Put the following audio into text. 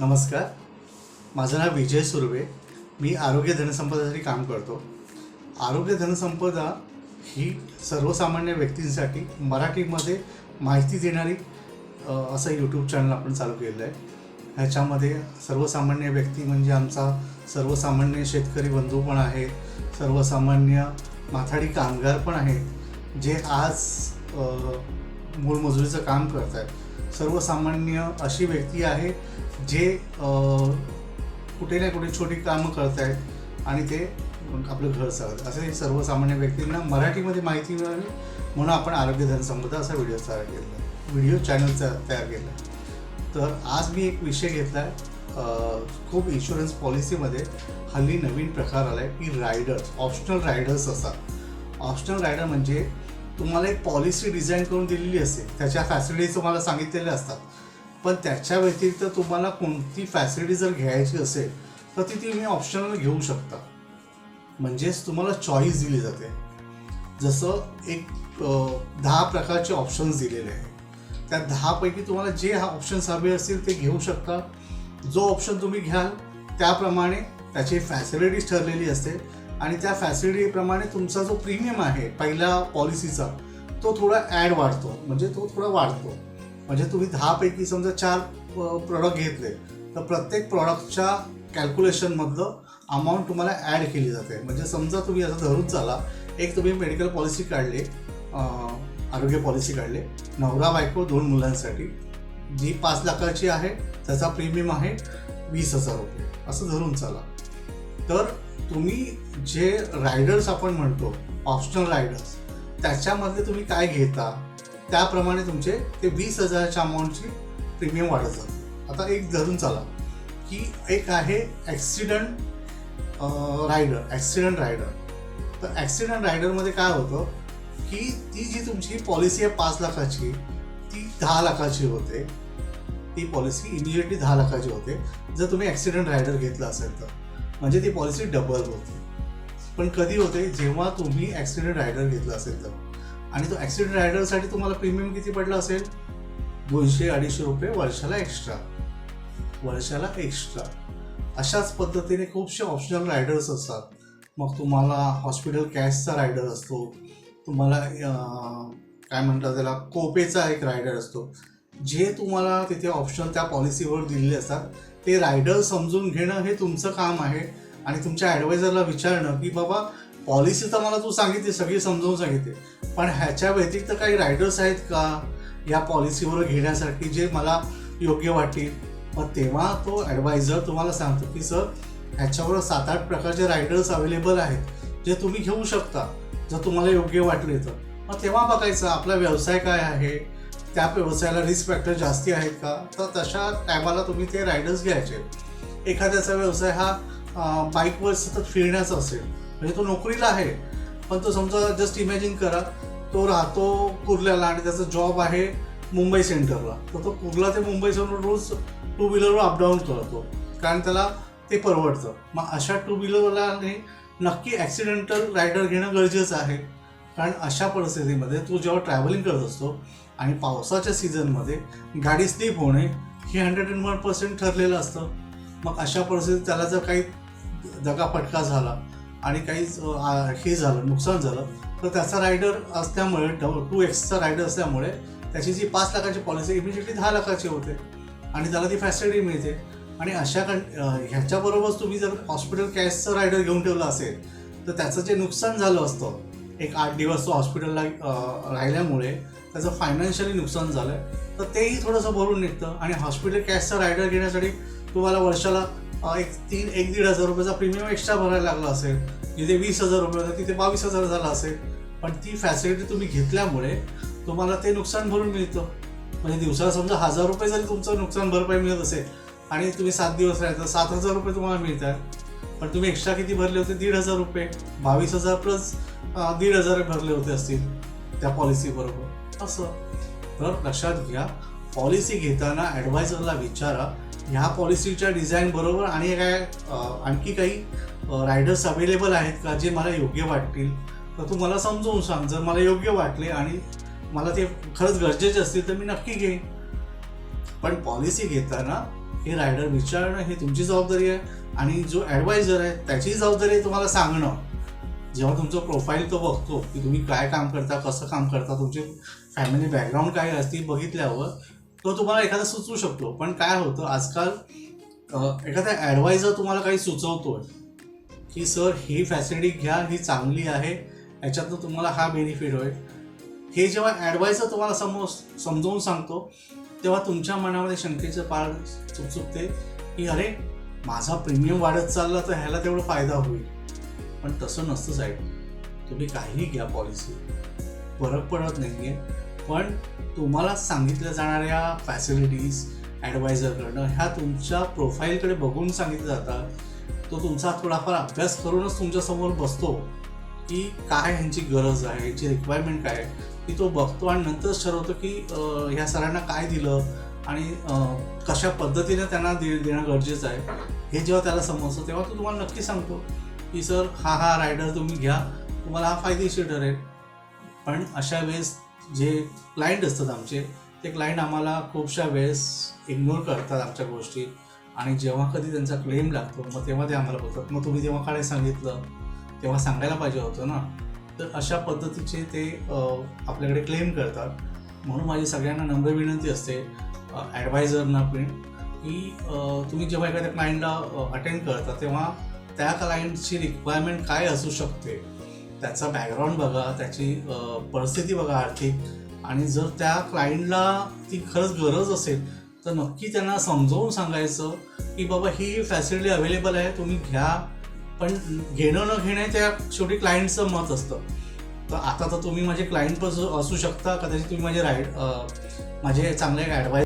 नमस्कार. माझं नाव विजय सुर्वे. मी आरोग्य धनसंपदासाठी काम करतो. आरोग्य धनसंपदा ही सर्वसामान्य व्यक्तींसाठी मराठीमध्ये माहिती देणारी असं यूट्यूब चॅनल आपण चालू केलेलं आहे. ह्याच्यामध्ये सर्वसामान्य व्यक्ती म्हणजे आमचा सर्वसामान्य शेतकरी बंधू पण आहे सर्वसामान्य माथाडी कामगार पण आहेत जे आज मोलमजुरीचं काम करत आहेत सर्वसामान्य अशी व्यक्ती आहे जे कुठे ना कुठे छोटी कामं करत आहेत आणि ते आपलं घर चालत असे सर्वसामान्य व्यक्तींना मराठीमध्ये माहिती मिळावी म्हणून आपण आरोग्य समृद्ध असा व्हिडिओ तयार केला व्हिडिओ चॅनल तयार केला तर आज मी एक विषय घेतला आहे खूप इन्शुरन्स पॉलिसीमध्ये हल्ली नवीन प्रकार आला आहे की रायडर्स ऑप्शनल रायडर्स असतात. ऑप्शनल रायडर म्हणजे तुम्हाला एक पॉलिसी डिझाईन करून दिलेली असते त्याच्या फॅसिलिटीज तुम्हाला सांगितलेल्या असतात. पण त्याच्या व्यतिरिक्त तुम्हाला कोणती फॅसिलिटी जर घ्यायची असेल तर ती तुम्ही ऑप्शनल घेऊ शकता. म्हणजेच तुम्हाला चॉईस दिली जाते. जसं एक दहा प्रकारचे ऑप्शन्स दिलेले आहे त्या दहापैकी तुम्हाला जे हा ऑप्शन्स हवे असतील ते घेऊ शकता. जो ऑप्शन तुम्ही घ्याल त्याप्रमाणे त्याची फॅसिलिटीज ठरलेली असते. आणि त्या फॅसिलिटीप्रमाणे तुमचा जो प्रीमियम आहे पहिल्या पॉलिसीचा तो थोडा ॲड वाढतो. म्हणजे तो थोडा वाढतो. म्हणजे तुम्ही दहापैकी समजा चार प्रॉडक्ट घेतले तर प्रत्येक प्रॉडक्टच्या कॅल्क्युलेशनमधलं अमाऊंट तुम्हाला ॲड केली जाते. म्हणजे समजा तुम्ही असं धरून चाला एक तुम्ही मेडिकल पॉलिसी काढली आरोग्य पॉलिसी काढले नवरा बायको दोन मुलांसाठी जी पाच लाखाची आहे त्याचा प्रीमियम आहे वीस हजार रुपये. असं धरून चाला. तर तुम्ही जे रायडर्स आपण म्हणतो ऑप्शनल रायडर्स त्याच्यामध्ये तुम्ही काय घेता? त्याप्रमाणे तुमचे ते वीस हजाराच्या अमाऊंटची प्रीमियम वाढत जातं. आता एक धरून चाला की एक आहे ॲक्सिडंट रायडर ॲक्सिडंट रायडर तर ॲक्सिडंट रायडरमध्ये काय होतं की ती जी तुमची पॉलिसी आहे पाच लाखाची ती दहा लाखाची होते. ती पॉलिसी इमिजिएटली दहा लाखाची होते. जर तुम्ही ॲक्सिडंट रायडर घेतला असेल तर. म्हणजे ती पॉलिसी डबल होते. पण कधी होते जेव्हा तुम्ही ॲक्सिडेंट रायडर घेतला असेल तर. आणि तो ॲक्सिडेंट रायडरसाठी तुम्हाला प्रीमियम किती पडला असेल? दोनशे अडीचशे रुपये वर्षाला एक्स्ट्रा वर्षाला एक्स्ट्रा अशाच पद्धतीने खूपसे ऑप्शनल रायडर्स असतात. मग तुम्हाला हॉस्पिटल कॅशचा रायडर असतो. तुम्हाला काय म्हणतात त्याला कोपेचा एक रायडर असतो. जे तुम्हाला तिथे ऑप्शन त्या पॉलिसीवर दिलेले असतात ते रायडर समजून घेणं हे तुमचं काम आहे. आणि तुमच्या ॲडवायझरला विचारणं की बाबा पॉलिसी तर मला तू सांगितली सगळी समजावून सांगितली. पण ह्याच्या व्यतिरिक्त काही रायडर्स आहेत का? या पॉलिसीवर घेण्यासाठी जे मला योग्य वाटतील. मग तेव्हा तो ॲडवायझर तुम्हाला सांगतो की सर ह्याच्यावर सात आठ प्रकारचे रायडर्स अवेलेबल आहेत जे तुम्ही घेऊ शकता जर तुम्हाला योग्य वाटले तर. मग तेव्हा बघायचं आपला व्यवसाय काय आहे? त्या व्यवसायाला रिस्क फॅक्टर जास्ती आहेत का? तर तशा टायमाला तुम्ही ते रायडर्स घ्यायचे. एखाद्याचा व्यवसाय हा बाईकवर सतत फिरण्याचा असेल म्हणजे तो नोकरीला आहे पण तो समजा जस्ट इमॅजिन करा तो राहतो कुर्ल्याला आणि त्याचा जॉब आहे मुंबई सेंटरला. तर तो कुर्ला ते मुंबई सेंटर रोज टू व्हीलरवर अपडाऊन करतो कारण त्याला ते परवडतं. मग अशा टू व्हीलरवाल्याने नक्की ॲक्सिडेंटल रायडर घेणं गरजेचं आहे कारण अशा परिस्थितीमध्ये तो जेव्हा ट्रॅव्हलिंग करत असतो आणि पावसाच्या सीझनमध्ये गाडी स्लिप होणे हे हंड्रेड अँड वन पर्सेंट ठरलेलं असतं. मग अशा परिस्थितीत त्याला जर काही दगाफटका झाला आणि काही हे झालं नुकसान झालं तर त्याचा रायडर असल्यामुळे टू एक्सचा रायडर असल्यामुळे त्याची जी पाच लाखाची पॉलिसी इमिजिएटली दहा लाखाची होते. आणि त्याला ती फॅसिलिटी मिळते. आणि अशा कं ह्याच्याबरोबरच तुम्ही जर हॉस्पिटल कॅशचं रायडर घेऊन ठेवलं असेल तर त्याचं जे नुकसान झालं असतं एक आठ दिवस तो हॉस्पिटलला राहिल्यामुळे त्याचं फायनान्शियली नुकसान झालं आहे तर तेही थोडंसं भरून निघतं आणि हॉस्पिटल कॅशचा रायडर घेण्यासाठी तुम्हाला वर्षाला एक तीन एक दीड हजार रुपयाचा प्रीमियम एक्स्ट्रा भरायला लागला असेल जिथे वीस हजार रुपये होता तिथे बावीस हजार झाला असेल. पण ती फॅसिलिटी तुम्ही घेतल्यामुळे तुम्हाला ते नुकसान भरून मिळतं. म्हणजे दिवसाला समजा हजार रुपये जरी तुमचं नुकसान भरपाई मिळत असेल आणि तुम्ही सात दिवस राहायचं सात हजार रुपये तुम्हाला मिळतात पण तुम्ही एक्स्ट्रा किती भरले होते? दीड हजार रुपये. बावीस हजार प्लस दीड हजार भरले होते असतील त्या पॉलिसी बरोबर. असं. तर लक्षात घ्या पॉलिसी घेताना ॲडवायझरला विचारा ह्या पॉलिसीच्या डिझाईन बरोबर आणि काय आणखी काही रायडर्स अवेलेबल आहेत का जे मला योग्य वाटतील? तर तू मला समजवून सांग. जर मला योग्य वाटले आणि मला ते खरंच गरजेचे असतील तर मी नक्की घेईन. पण पॉलिसी घेताना हे रायडर विचारणं हे तुमची जबाबदारी आहे आणि जो ॲडवायझर आहे त्याची जबाबदारी आहे तुम्हाला सांगणं. जेव्हा तुमचं प्रोफाईल तो बघतो की तुम्ही काय काम करता कसं काम करता तुमची फॅमिली बॅकग्राऊंड काय असते बघितल्यावर तो तुम्हाला एखादा सुचवू शकतो. पण काय होतं आजकाल एखादा ॲडवायझर तुम्हाला काही सुचवतोय की सर ही फॅसिलिटी घ्या ही चांगली आहे याच्यातनं तुम्हाला हा बेनिफिट होईल. हे जेव्हा ॲडवायझर तुम्हाला समोर समजावून सांगतो तेव्हा तुमच्या मनामध्ये शंकेचं पाळ चुकचुकते की अरे माझा प्रीमियम वाढत चालला तर ह्याला तेवढा फायदा होईल. पण तसं नसतं साहेब. तुम्ही काहीही घ्या पॉलिसी फरक पडत नाही आहे पण तुम्हाला सांगितल्या जाणाऱ्या फॅसिलिटीज ॲडवायझरकडनं ह्या तुमच्या प्रोफाईलकडे बघून सांगितल्या जातात तो तुमचा थोडाफार अभ्यास करूनच तुमच्यासमोर बसतो की काय ह्यांची गरज आहे ह्यांची रिक्वायरमेंट काय आहे. की तो बघतो आणि नंतरच ठरवतो की ह्या सरांना काय दिलं आणि कशा पद्धतीने त्यांना दे देणं गरजेचं आहे हे जेव्हा त्याला समजतं तेव्हा तो तुम्हाला नक्की सांगतो की सर हा हा रायडर तुम्ही घ्या तुम्हाला हा फायदेशीर ठरेल. पण अशा वेळेस जे क्लायंट असतात आमचे ते क्लायंट आम्हाला खूपशा वेळेस इग्नोर करतात आमच्या गोष्टी आणि जेव्हा कधी त्यांचा क्लेम लागतो मग तेव्हा ते आम्हाला बोलतात. मग तुम्ही जेव्हा काय सांगितलं? तेव्हा सांगायला पाहिजे होतं ना. तर अशा पद्धतीचे ते आपल्याकडे क्लेम करतात. म्हणून माझी सगळ्यांना नम्र विनंती असते ॲडवायझरना पण की तुम्ही जेव्हा एखाद्या क्लायंटला अटेंड करता तेव्हा त्या क्लायंटची रिक्वायरमेंट काय असू शकते? त्याचा बॅकग्राऊंड बघा त्याची परिस्थिती बघा आर्थिक. आणि जर त्या क्लायंटला ती खरंच गरज असेल तर नक्की त्यांना समजावून सांगायचं की बाबा ही फॅसिलिटी अवेलेबल आहे तुम्ही घ्या. पण घेणं न घेणं त्या शेवटी क्लायंटचं मत असतं. तर आता तर तुम्ही माझे क्लायंट पण असू शकता कदाचित तुम्ही माझे राईड माझे चांगले ॲडवाईस